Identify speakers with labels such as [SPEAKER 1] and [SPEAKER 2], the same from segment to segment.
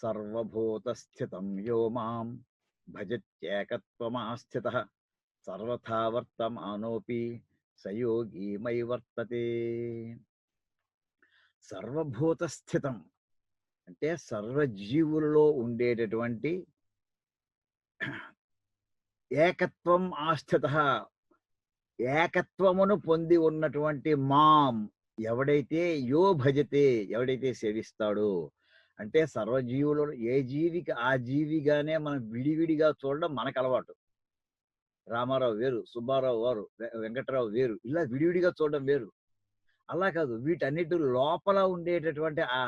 [SPEAKER 1] సర్వభూతస్థితం యో మాం భజత్యేకత్వమాస్థిత సర్వథా వర్తమానోపి సయోగి మై వర్తతే సర్వభూతస్థితం అంటే సర్వజీవులలో ఉండేటటువంటి ఏకత్వం ఆస్థిత ఏకత్వమును పొంది ఉన్నటువంటి మాం ఎవడైతే యో భజతే ఎవడైతే సేవిస్తాడో అంటే సర్వజీవులు ఏ జీవికి ఆ జీవిగానే మనం విడివిడిగా చూడడం మనకు అలవాటు రామారావు వేరు సుబ్బారావు వారు వె- వెంకటరావు వేరు ఇలా విడివిడిగా చూడడం వేరు. అలా కాదు వీటన్నిటి లోపల ఉండేటటువంటి ఆ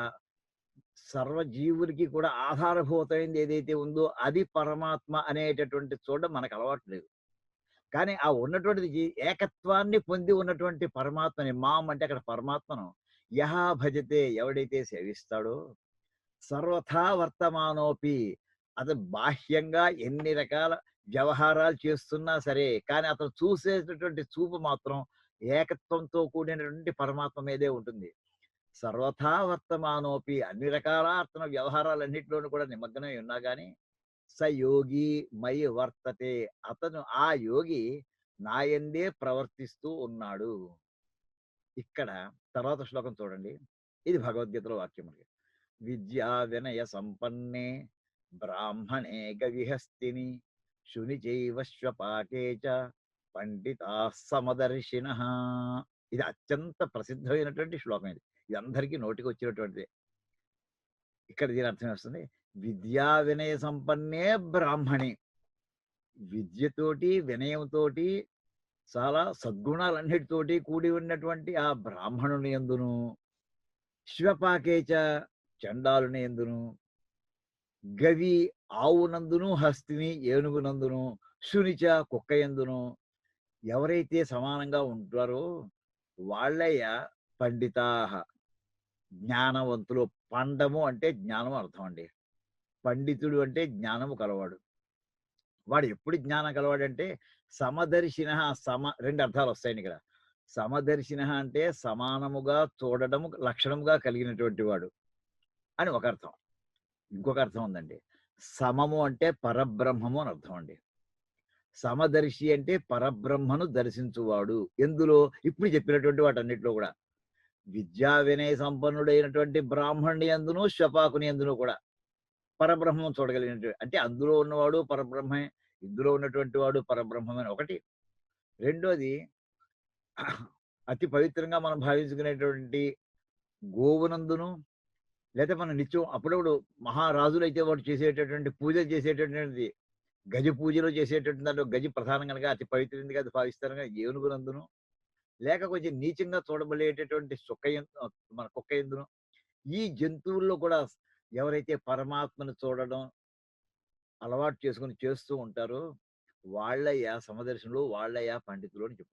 [SPEAKER 1] సర్వజీవులకి కూడా ఆధారభూతమైంది ఏదైతే ఉందో అది పరమాత్మ అనేటటువంటి చూడడం మనకు అలవాటు లేదు. కానీ ఆ ఉన్నటువంటిది ఏకత్వాన్ని పొంది ఉన్నటువంటి పరమాత్మని మాం అంటే అక్కడ పరమాత్మను యహా భజతే ఎవడైతే సేవిస్తాడో సర్వథా వర్తమానోపి అతను బాహ్యంగా ఎన్ని రకాల వ్యవహారాలు చేస్తున్నా సరే కానీ అతను చూసేటటువంటి చూపు మాత్రం ఏకత్వంతో కూడినటువంటి పరమాత్మ మీదే ఉంటుంది. సర్వథా వర్తమానోపి అన్ని రకాల అతను వ్యవహారాలన్నింటిలోనూ కూడా నిమగ్నమై ఉన్నా కానీ స యోగి మై వర్తతే. అతను ఆ యోగి నాయందే ప్రవర్తిస్తూ ఉన్నాడు. ఇక్కడ తర్వాత శ్లోకం చూడండి. ఇది భగవద్గీతలో వాక్యం విద్యా వినయ సంపన్నే బ్రాహ్మణే గవిహస్తిని శుని చైవశ్వపాకే చ పండితా సమదర్శిన ఇది అత్యంత ప్రసిద్ధమైనటువంటి శ్లోకం ఇది. ఇది అందరికీ నోటికి వచ్చినటువంటిది ఇక్కడ దీని అర్థం వస్తుంది విద్యా వినయ సంపన్నే బ్రాహ్మణి. విద్యతోటి వినయంతోటి చాలా సద్గుణాలన్నిటితోటి కూడి ఉన్నటువంటి ఆ బ్రాహ్మణుని ఎందును శివపాకేచ చండాలుని ఎందును? గవి ఆవునందును హస్తిని ఏనుగునందును సునిచ కుక్క ఎందును ఎవరైతే సమానంగా ఉంటారో వాళ్ళయ్య పండితాహ. జ్ఞానవంతులు. పండము అంటే జ్ఞానం అర్థం అండి. పండితుడు అంటే జ్ఞానము కలవాడు. వాడు ఎప్పుడు జ్ఞానం కలవాడంటే సమదర్శిన సమ రెండు అర్థాలు వస్తాయండి ఇక్కడ సమదర్శిన అంటే సమానముగా చూడడం లక్షణముగా కలిగినటువంటి వాడు. అని ఒక అర్థం. ఇంకొక అర్థం ఉందండి. సమము అంటే పరబ్రహ్మము అని అర్థం అండి. సమదర్శి అంటే పరబ్రహ్మను దర్శించువాడు. ఎందులో? ఇప్పుడు చెప్పినటువంటి వాటన్నిటిలో కూడా. విద్యా వినయ సంపన్నుడైనటువంటి బ్రాహ్మణుని ఎందును శపాకుని ఎందును కూడా పరబ్రహ్మం చూడగలిగినటువంటి అంటే అందులో ఉన్నవాడు పరబ్రహ్మే ఇందులో ఉన్నటువంటి వాడు పరబ్రహ్మమే ఒకటి. రెండోది అతి పవిత్రంగా మనం భావించుకునేటువంటి గోవునందును లేదా మనం నిత్యం అప్పుడప్పుడు మహారాజులు అయితే వాడు చేసేటటువంటి పూజలు చేసేటటువంటిది. గజ పూజలో చేసేటటువంటి దాంట్లో గజ ప్రధానం కనుక అతి పవిత్రంగా అది భావిస్తారు కనుక ఏనుగునందును. లేక కొంచెం నీచంగా చూడబడేటటువంటి సుఖ మన కుక్క ఎందును. ఈ జంతువుల్లో కూడా ఎవరైతే పరమాత్మను చూడడం అలవాటు చేసుకుని చేస్తూ ఉంటారో వాళ్ళయ్యా సమదర్శనలు వాళ్ళయ్యా పండితులు అని చెప్పు